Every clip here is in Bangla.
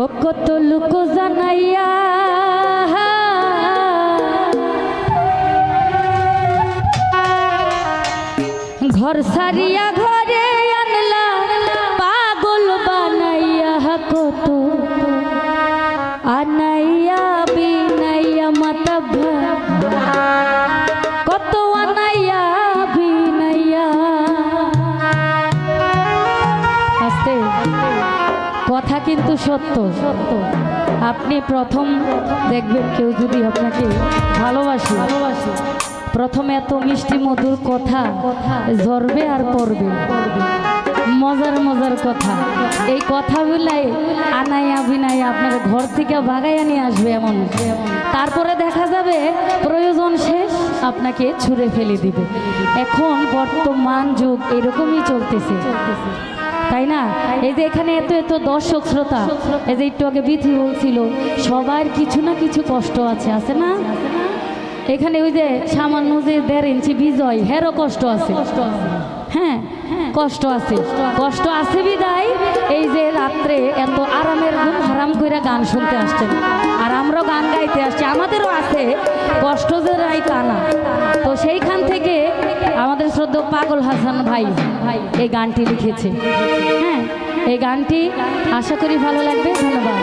কত লোক জানাইয়া ঘর সারিয়া কিন্তু সত্য। সত্য আপনি প্রথম দেখবেন কেউ যদি আপনাকে ভালোবাসে ভালোবাসে প্রথম এত মিষ্টি মধুর কথা ঝরবে আর পড়বে। মজার মজার কথা। এই কথাগুলাই আনাইয়া বিনাইয়া আপনার ঘর থেকে বাগাইয়া নিয়ে আসবে এমন। তারপরে দেখা যাবে প্রয়োজন শেষ আপনাকে ছুঁড়ে ফেলে দিবে। এখন বর্তমান যুগ, এরকমই চলতেছে চলতেছে। তাই না? এই যে এখানে এত এত দর্শক শ্রোতা, এই যে একটু আগে বিধি বলছিল, সবার কিছু না কিছু কষ্ট আছে আছে না? এখানে ওই যে সামান্য যে দেড় ইঞ্চি বিজয়, হেরও কষ্ট আছে। হ্যাঁ কষ্ট আছে। কষ্ট আছে বিদায়। এই যে রাত্রে এত আরামের ঘুম হারাম করে গান শুনতে আসছেন। আর আমরাও গান গাইতে আসছি। আমাদেরও আছে কষ্ট যে রাই তা সেইখান থেকে আমাদের শ্রদ্ধা পাগল হাসান ভাই ভাই এই গানটি লিখেছে। হ্যাঁ এই গানটি আশা করি ভালো লাগবে। ধন্যবাদ।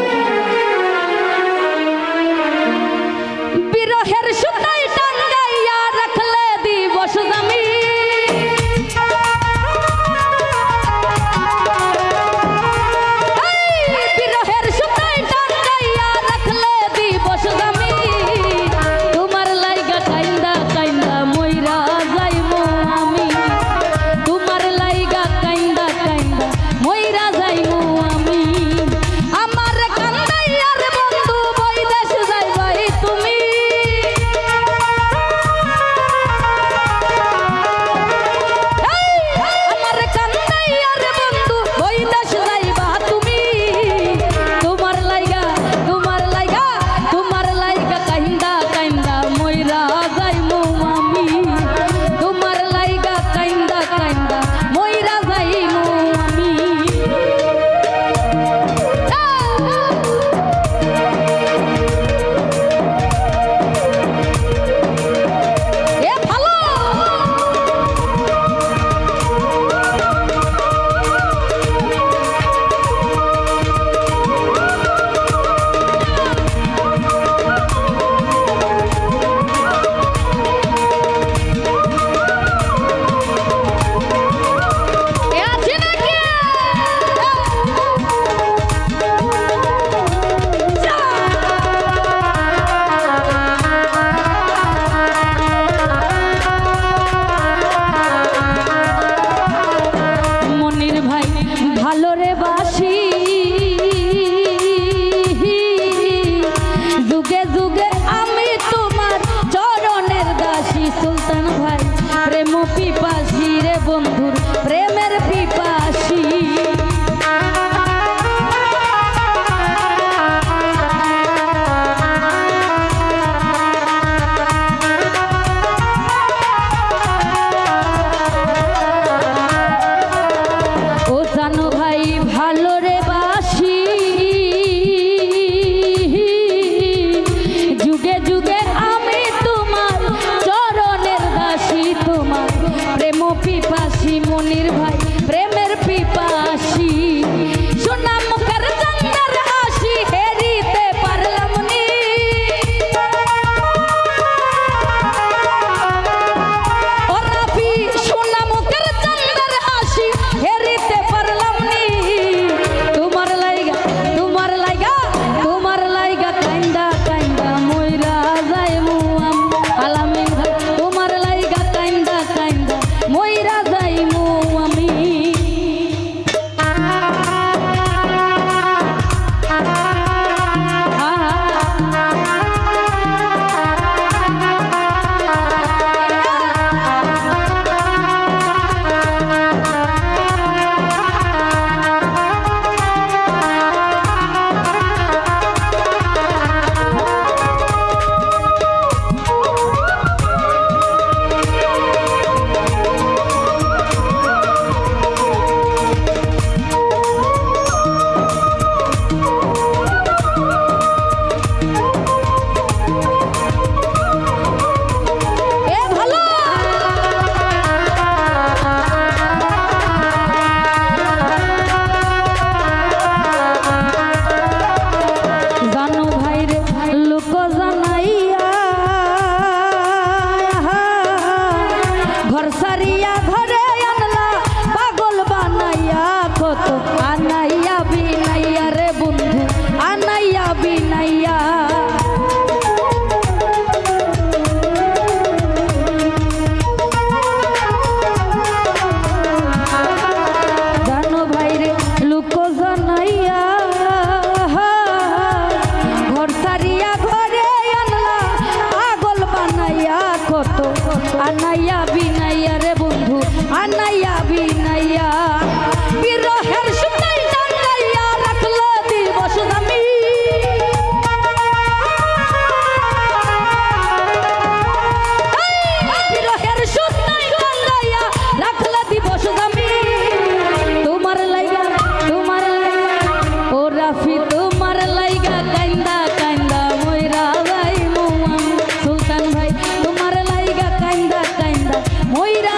মইরা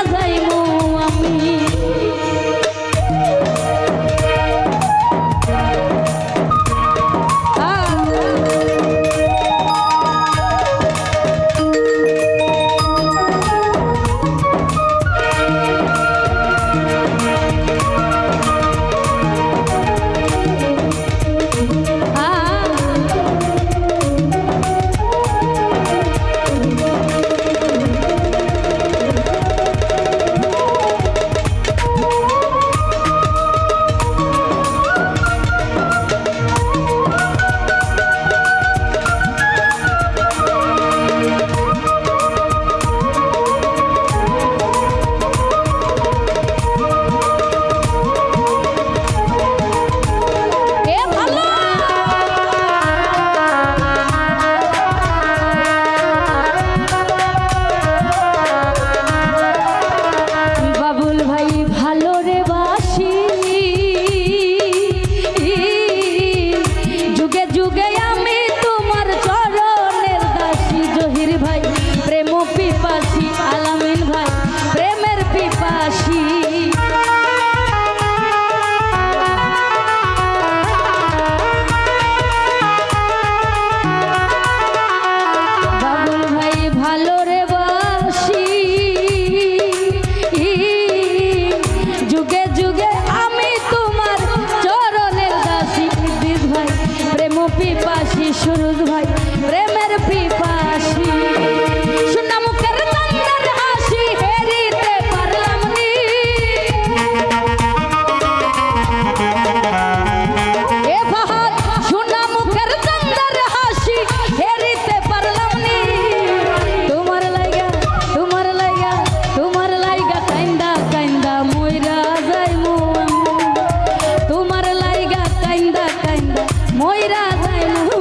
心。মইরা যাইমু